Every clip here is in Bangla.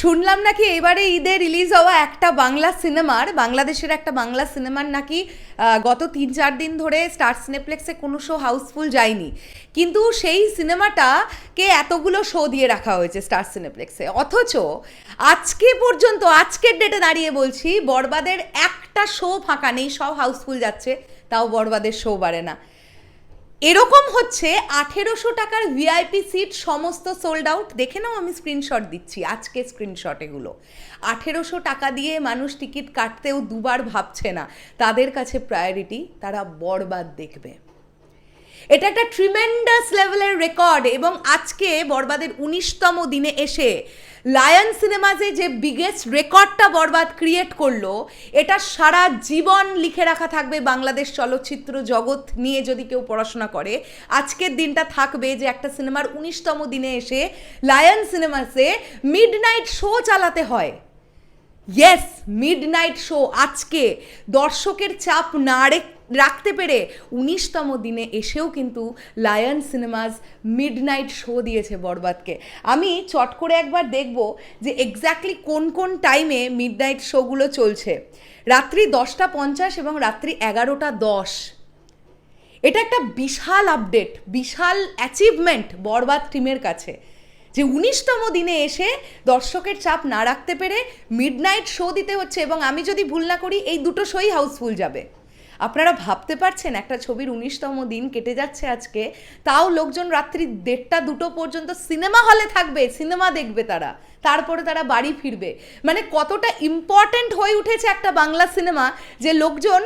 শুনলাম নাকি এবারে ঈদে রিলিজ হওয়া একটা বাংলা সিনেমার, বাংলাদেশের একটা বাংলা সিনেমার নাকি গত তিন চার দিন ধরে স্টার সিনেপ্লেক্সে কোনো শো হাউসফুল যায়নি। কিন্তু সেই সিনেমাটাকে এতগুলো শো দিয়ে রাখা হয়েছে স্টার সিনেপ্লেক্সে। অথচ আজকে পর্যন্ত, আজকের ডেটে দাঁড়িয়ে বলছি বরবাদের একটা শো ফাঁকা নেই, সব হাউসফুল যাচ্ছে, তাও বরবাদের শো বাড়ে না। এরকম হচ্ছে আঠেরোশো টাকার ভিআইপি সিট সমস্ত সোল্ড আউট দেখে নাও, আমি স্ক্রিনশট দিচ্ছি, আজকে স্ক্রিনশট এগুলো। আঠেরোশো টাকা দিয়ে মানুষ টিকিট কাটতেও দুবার ভাবছে না। তাদের কাছে প্রায়োরিটি তারা বরবাদ দেখবে। এটা একটা ট্রিমেন্ডাস লেভেলের রেকর্ড এবং আজকে বরবাদের উনিশতম দিনে এসে লায়ন সিনেমাজে যে বিগেস্ট রেকর্ডটা বরবাদ ক্রিয়েট করল, এটা সারা জীবন লিখে রাখা থাকবে বাংলাদেশ চলচ্চিত্র জগৎ নিয়ে যদি কেউ পড়াশোনা করে। আজকের দিনটা থাকবে যে একটা সিনেমার উনিশতম দিনে এসে লায়ন সিনেমাসে মিড নাইট শো চালাতে হয়। ইয়েস মিড নাইট শো আজকে। দর্শকের চাপ না রে- রাখতে পেরে উনিশতম দিনে এসেও কিন্তু Lion Cinemas midnight show দিয়েছে বরবাদকে। আমি চট করে একবার দেখব যে এক্স্যাক্টলি কোন কোন টাইমে মিড নাইট শোগুলো চলছে। রাত্রি দশটা পঞ্চাশ এবং রাত্রি এগারোটা দশ। এটা একটা বিশাল আপডেট বিশাল অ্যাচিভমেন্ট বরবাদ টিমের কাছে। যে উনিশতম দিনে এসে দর্শকের চাপ না রাখতে পেরে মিড নাইট শো দিতে হচ্ছে এবং আমি যদি ভুল না করি, এই দুটো শোই হাউসফুল যাবে। আপনারা ভাবতে পারছেন একটা ছবির উনিশতম দিন কেটে যাচ্ছে আজকে? তাও লোকজন রাত্রি দেড়টা দুটো পর্যন্ত সিনেমা হলে থাকবে, সিনেমা দেখবে তারা। তারপরে তারা বাড়ি ফিরবে। মানে কতটা ইম্পর্ট্যান্ট হয়ে উঠেছে একটা বাংলা সিনেমা যে লোকজন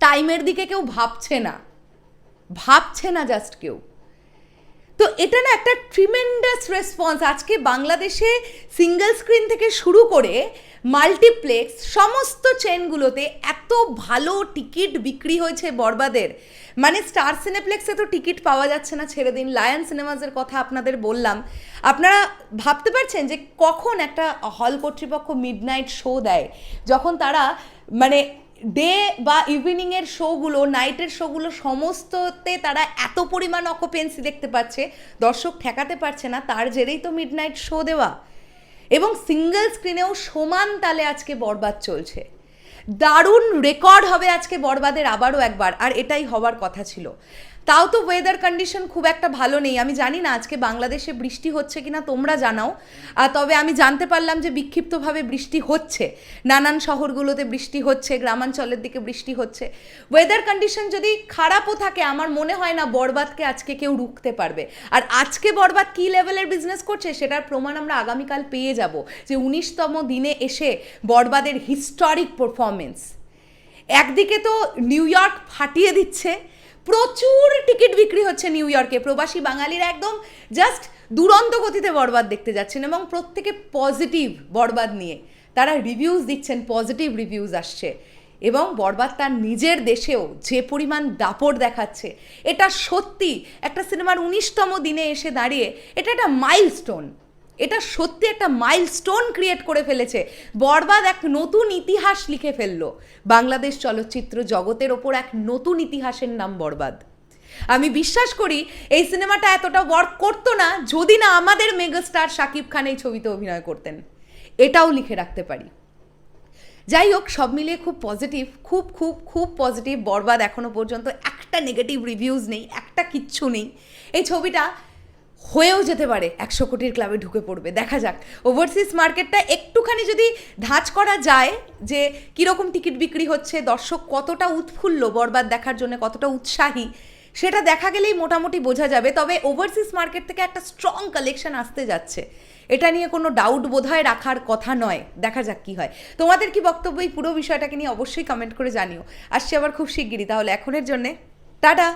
টাইমের দিকে কেউ ভাবছে না। ভাবছে না জাস্ট কেউ। তো এটা না একটা ট্রিমেন্ডাস রেসপন্স আজকে বাংলাদেশে সিঙ্গেল স্ক্রিন থেকে শুরু করে মাল্টিপ্লেক্স সমস্ত চেনগুলোতে এত ভালো টিকিট বিক্রি হয়েছে বরবাদের। মানে স্টার সিনেপ্লেক্সে তো টিকিট পাওয়া যাচ্ছে না, ছেড়ে দিন। লায়ন সিনেমাসের কথা আপনাদের বললাম। আপনারা ভাবতে পারছেন যে কখন একটা হল কর্তৃপক্ষ মিডনাইট শো দেয়? যখন তারা মানে ডে বা ইভিনিংয়ের শোগুলো নাইটের শোগুলো সমস্ততে তারা এত পরিমাণ অকুপেন্সি দেখতে পাচ্ছে, দর্শক ঠেকাতে পারছে না, তার জেরেই তো মিড নাইট শো দেওয়া। এবং সিঙ্গেল স্ক্রিনেও সমান তালে আজকে বরবাদ চলছে। দারুণ রেকর্ড হবে আজকে বরবাদের আবারও একবার, আর এটাই হওয়ার কথা ছিল। তাও তো ওয়েদার কন্ডিশন খুব একটা ভালো নেই। আমি জানি না আজকে বাংলাদেশে বৃষ্টি হচ্ছে কিনা, তোমরা জানাও। তবে আমি জানতে পারলাম যে বিক্ষিপ্তভাবে বৃষ্টি হচ্ছে। নানান শহরগুলোতে বৃষ্টি হচ্ছে, গ্রামাঞ্চলের দিকে বৃষ্টি হচ্ছে। ওয়েদার কন্ডিশন যদি খারাপও থাকে, আমার মনে হয় না বরবাদকে আজকে কেউ রুখতে পারবে। আর আজকে বরবাদ কী লেভেলের বিজনেস করছে, সেটার প্রমাণ আমরা আগামীকাল পেয়ে যাব যে উনিশতম দিনে এসে বরবাদের হিস্টরিক পারফরমেন্স একদিকে তো নিউ ইয়র্ক ফাটিয়ে দিচ্ছে প্রচুর টিকিট বিক্রি হচ্ছে নিউ ইয়র্কে। প্রবাসী বাঙালিরা একদম জাস্ট দুরন্ত গতিতে বরবাদ দেখতে যাচ্ছেন এবং প্রত্যেকে পজিটিভ বরবাদ নিয়ে। তারা রিভিউজ দিচ্ছেন পজিটিভ রিভিউজ আসছে। এবং বরবাদ তার নিজের দেশেও যে পরিমাণ দাপট দেখাচ্ছে, এটা সত্যি একটা সিনেমার উনিশতম দিনে এসে দাঁড়িয়ে এটা একটা মাইলস্টোন এটা সত্যি একটা মাইলস্টোন ক্রিয়েট করে ফেলেছে। বরবাদ এক নতুন ইতিহাস লিখে ফেলল। বাংলাদেশ চলচ্চিত্র জগতের ওপর এক নতুন ইতিহাসের নাম বরবাদ। আমি বিশ্বাস করি, এই সিনেমাটা এতটা ওয়ার্ক করতো না যদি না আমাদের মেগাস্টার শাকিব খান এই ছবিতে অভিনয় করতেন। এটাও লিখে রাখতে পারি। যাই হোক, সব মিলিয়ে খুব পজিটিভ খুব খুব খুব পজিটিভ বরবাদ এখনও পর্যন্ত একটা নেগেটিভ রিভিউজ নেই, একটা কিচ্ছু নেই। এই ছবিটা হয়েও যেতে পারে, একশো কোটির ক্লাবে ঢুকে পড়বে। দেখা যাক। ওভারসিজ মার্কেটটা একটুখানি যদি ধাঁচ করা যায় যে কীরকম টিকিট বিক্রি হচ্ছে, দর্শক কতটা উৎফুল্ল, বরবাদ দেখার জন্য কতটা উৎসাহী, সেটা দেখা গেলেই মোটামুটি বোঝা যাবে। তবে ওভারসিজ মার্কেট থেকে একটা স্ট্রং কালেকশন আসতে যাচ্ছে। এটা নিয়ে কোনো ডাউট বোধহয় রাখার কথা নয়। দেখা যাক কি হয়। তোমাদের কি বক্তব্য? এই পুরো বিষয়টাকে নিয়ে অবশ্যই কমেন্ট করে জানিও। আসছি আবার খুব শিগগিরই। তাহলে এখনের জন্যে টাটা!